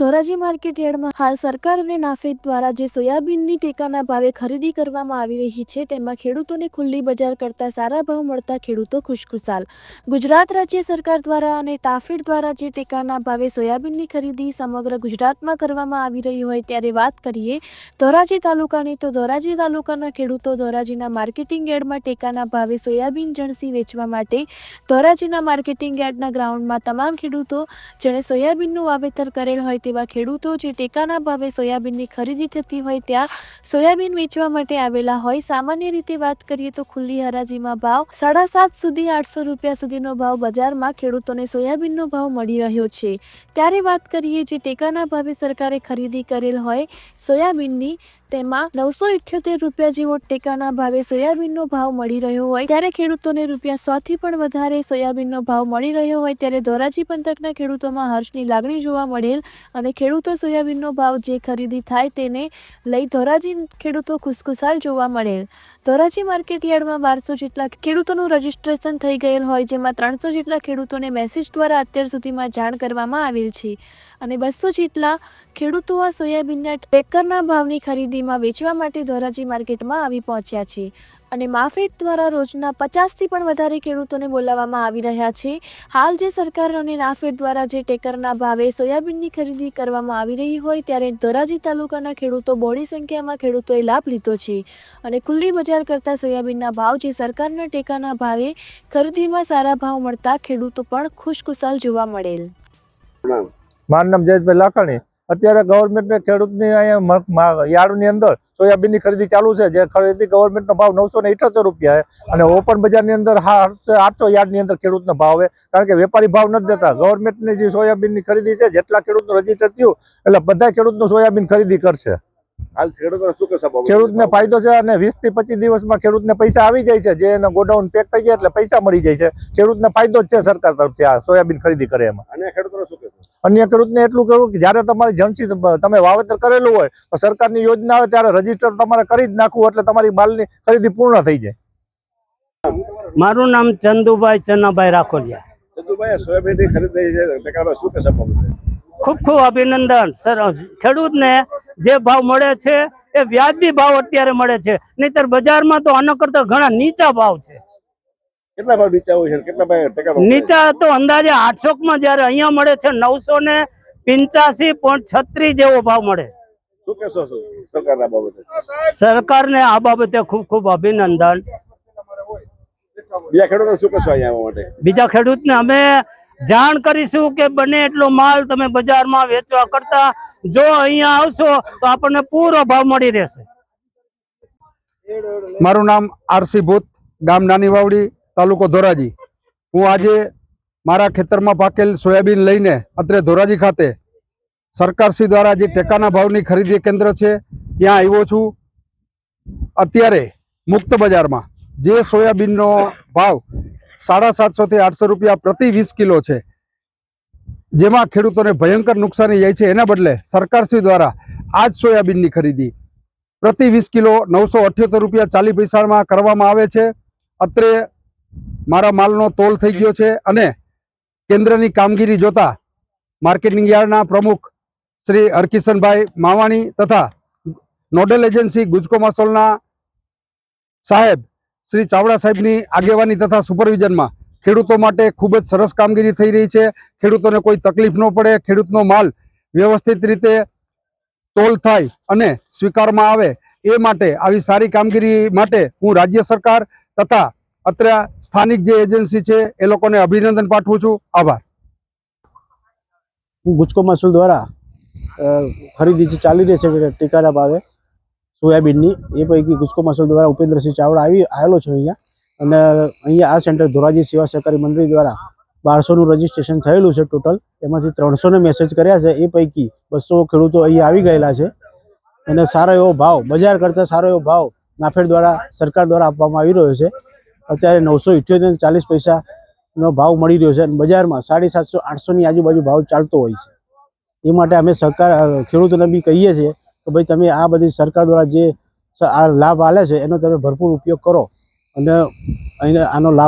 Dhoraji market યાર્ડમાં હાલ સરકાર અને નાફેદ દ્વારા જે સોયાબીનની ટેકાના ભાવે ખરીદી કરવામાં આવી રહી છે, તેમાં ખેડૂતોને ખુલ્લી બજાર કરતાં સારા ભાવ મળતા ખેડૂતો ખુશખુશાલ. ગુજરાત રાજ્ય સરકાર દ્વારા અને તાફેડ દ્વારા જે ટેકાના ભાવે સોયાબીનની ખરીદી સમગ્ર ગુજરાતમાં કરવામાં આવી રહી હોય ત્યારે વાત કરીએ ધોરાજી તાલુકાની, તો ધોરાજી તાલુકાના ખેડૂતો ધોરાજીના માર્કેટિંગ યાર્ડમાં ટેકાના ભાવે સોયાબીન જણસી વેચવા માટે ધોરાજીના માર્કેટિંગ યાર્ડના ગ્રાઉન્ડમાં તમામ ખેડૂતો, જેણે સોયાબીનનું વાવેતર કરેલ હોય તેવા ખેડૂતો જે ટેકાના ભાવે સોયાબીનની ખરીદી થતી હોય ત્યાં સોયાબીન વેચવા માટે આવેલા હોય, સામાન્ય રીતે વાત કરીએ તો ખુલ્લી હરાજીમાં ભાવ સાડા સાત સુધી આઠસો રૂપિયા સુધીનો ભાવ બજારમાં ખેડૂતોને સોયાબીનનો ભાવ મળી રહ્યો છે. ત્યારે વાત કરીએ જે ટેકાના ભાવે સરકારે ખરીદી કરેલ હોય, સોયાબીનની તેમાં નવસો ઇઠ્યોતેર રૂપિયા જેવો ટેકાના ભાવે સોયાબીનનો ભાવ મળી રહ્યો હોય ત્યારે ખેડૂતોને રૂપિયા સોથી પણ વધારે સોયાબીનનો ભાવ મળી રહ્યો હોય ત્યારે ધોરાજી પંથકના ખેડૂતોમાં હર્ષની લાગણી જોવા મળેલ અને ખેડૂતો સોયાબીનનો ભાવ જે ખરીદી થાય તેને લઈ ધોરાજી ખેડૂતો ખુશખુશાલ જોવા મળેલ. ધોરાજી માર્કેટ યાર્ડમાં બારસો જેટલા ખેડૂતોનું રજીસ્ટ્રેશન થઈ ગયેલ હોય જેમાં ત્રણસો જેટલા ખેડૂતોને મેસેજ દ્વારા અત્યાર સુધીમાં જાણ કરવામાં આવેલ છે. અને બસો જેટલા ખેડૂતો આ સોયાબીનના ટેકરના ભાવની ખરીદીમાં વેચવા માટે ધોરાજી માર્કેટમાં આવી પહોંચ્યા છે અને માફેટ દ્વારા રોજના પચાસથી પણ વધારે ખેડૂતોને બોલાવવામાં આવી રહ્યા છે. હાલ જે સરકાર અને નાફેડ દ્વારા જે ટેકરના ભાવે સોયાબીનની ખરીદી કરવામાં આવી રહી હોય ત્યારે ધોરાજી તાલુકાના ખેડૂતો બહોળી સંખ્યામાં ખેડૂતોએ લાભ લીધો છે અને ખુલ્લી બજાર કરતા સોયાબીનના ભાવ જે સરકારના ટેકાના ભાવે ખરીદીમાં સારા ભાવ મળતા ખેડૂતો પણ ખુશખુશાલ જોવા મળેલ. મારું નામ જયેશભાઈ લાખાણી. અત્યારે ગવર્મેન્ટને ખેડૂતની અહીંયા યાર્ડની અંદર સોયાબીનની ખરીદી ચાલુ છે. જે ખરીદી ગવર્મેન્ટનો ભાવ નવસો ને ઇઠોતેર રૂપિયા અને ઓપન બજારની અંદર આઠસો યાર્ડની અંદર ખેડૂતનો ભાવ છે. કારણ કે વેપારી ભાવ નથી દેતા. ગવર્મેન્ટની જે સોયાબીનની ખરીદી છે, જેટલા ખેડૂતનું રજિસ્ટર થયું, એટલે બધા ખેડૂતનું સોયાબીન ખરીદી કરશે. હાલ ખેડૂતોને શું કહેશો? ખેડૂતને ફાયદો છે અને વીસથી પચીસ દિવસમાં ખેડૂતને પૈસા આવી જાય છે. જે એનો ગોડાઉન પેક થઈ જાય એટલે પૈસા મળી જાય છે. ખેડૂતને ફાયદો જ છે સરકાર તરફથી આ સોયાબીન ખરીદી કરે એમાં. અને ખેડૂતોને શું કહેશો? અન્ય ખેડૂતને એટલું કહ્યું કે જ્યારે તમારી જણસી તમે વાવેતર કરેલું હોય તો સરકારની યોજના આવે ત્યારે રજિસ્ટર તમારે કરી જ નાખવું એટલે તમારી માલની ખરીદી પૂર્ણ થઈ જાય. મારું નામ ચંદુભાઈ ચન્નાભાઈ રાખોલિયા. ચંદુભાઈ સોયાબીનની ખરીદી શું કહેશો? ખૂબ ખૂબ અભિનંદન. સરસ. ખેડૂતને જે ભાવ મળે છે એ વ્યાજબી ભાવ અત્યારે મળે છે. નહીતર બજારમાં તો આના કરતા ઘણા નીચા ભાવ છે. કેટલા ભાવ નીચા હોય છે? કેટલા ભાવ નીચા તો અંદાજે આઠસો માં જયારે અહીંયા મળે છે નવસો ને પિંચાસી પોઈન્ટ છત્રીસ જેવો ભાવ મળે સરકારના બાબતે? સરકારને આ બાબતે ખૂબ ખૂબ અભિનંદન. બીજા ખેડૂતોને શું કહેશો અહીંયા માટે? બીજા ખેડૂતને અમે જાણ કરીશું કે બને એટલો માલ તમે બજારમાં વેચવા કરતા જો અહીંયા આવશો તો આપણને પૂરો ભાવ મળી રહેશે. મારું નામ આરસી ભૂત, ગામ નાની વાવડી તાલુકો ધોરાજી. હું આજે મારા ખેતરમાં પાકેલ સોયાબીન લઈને અત્રે ધોરાજી ખાતે સરકારશ્રી દ્વારા જે ટેકાના ભાવની ખરીદી કેન્દ્ર છે, ત્યાં આવ્યો છું. અત્યારે મુક્ત બજારમાં જે સોયાબીનનો ભાવ સાડા સાતસોથી આઠસો રૂપિયા પ્રતિ વીસ કિલો છે. જેમાં ખેડૂતોને ભયંકર નુકસાની જાય છે. એના બદલે સરકારશ્રી દ્વારા આજ સોયાબીનની ખરીદી પ્રતિ વીસ કિલો નવસો અઠ્યોતેર રૂપિયા ચાલી પૈસામાં કરવામાં આવે છે. અત્રે મારા માલનો તોલ થઈ ગયો છે અને કેન્દ્રની કામગીરી જોતા માર્કેટિંગ યાર્ડના પ્રમુખ શ્રી હરકિશનભાઈ માવાણી તથા નોડલ એજન્સી ગુજકો માસોલના સાહેબ શ્રી ચાવડા સાહેબની આગેવાની તથા સુપરવિઝનમાં ખેડૂતો માટે ખૂબ જ સરસ કામગીરી થઈ રહી છે. ખેડૂતોને કોઈ તકલીફ ન પડે, ખેડૂતનો માલ વ્યવસ્થિત રીતે તોલ થાય અને સ્વીકારમાં આવે એ માટે આવી સારી કામગીરી માટે હું રાજ્ય સરકાર તથા અત્રે સ્થાનિક જે એજન્સી છે એ લોકોને અભિનંદન પાઠવું છું. આભાર. હું ગુજકો મહેસૂલ દ્વારા ખરીદી ચાલી રહી છે, ટેકાના ભાવે. સોયાબીનની. એ પૈકી ગુસ્કો મહેસૂલ દ્વારા ઉપેન્દ્રસિંહ ચાવડા આવી આવેલો છે અહીંયા. અને અહીંયા આ સેન્ટર ધોરાજી સેવા સહકારી મંડળી દ્વારા બારસોનું રજીસ્ટ્રેશન થયેલું છે ટોટલ. એમાંથી ત્રણસોને મેસેજ કર્યા છે. એ પૈકી બસો ખેડૂતો અહીંયા આવી ગયેલા છે. અને સારો એવો ભાવ, બજાર કરતાં સારો એવો ભાવ નાફેડ દ્વારા સરકાર દ્વારા આપવામાં આવી રહ્યો છે. અત્યારે નવસો ઇઠ્યોતેર ચાલીસ પૈસાનો ભાવ મળી રહ્યો છે અને બજારમાં સાડી સાતસો આઠસોની આજુબાજુ ભાવ ચાલતો હોય છે. એ માટે અમે સરકાર ખેડૂતોને બી કહીએ છીએ કે ભાઈ તમે આ બધી સરકાર દ્વારા જે આ લાભ આલે છે, એનો તમે ભરપૂર ઉપયોગ કરો. અને અહીં આનો લાભ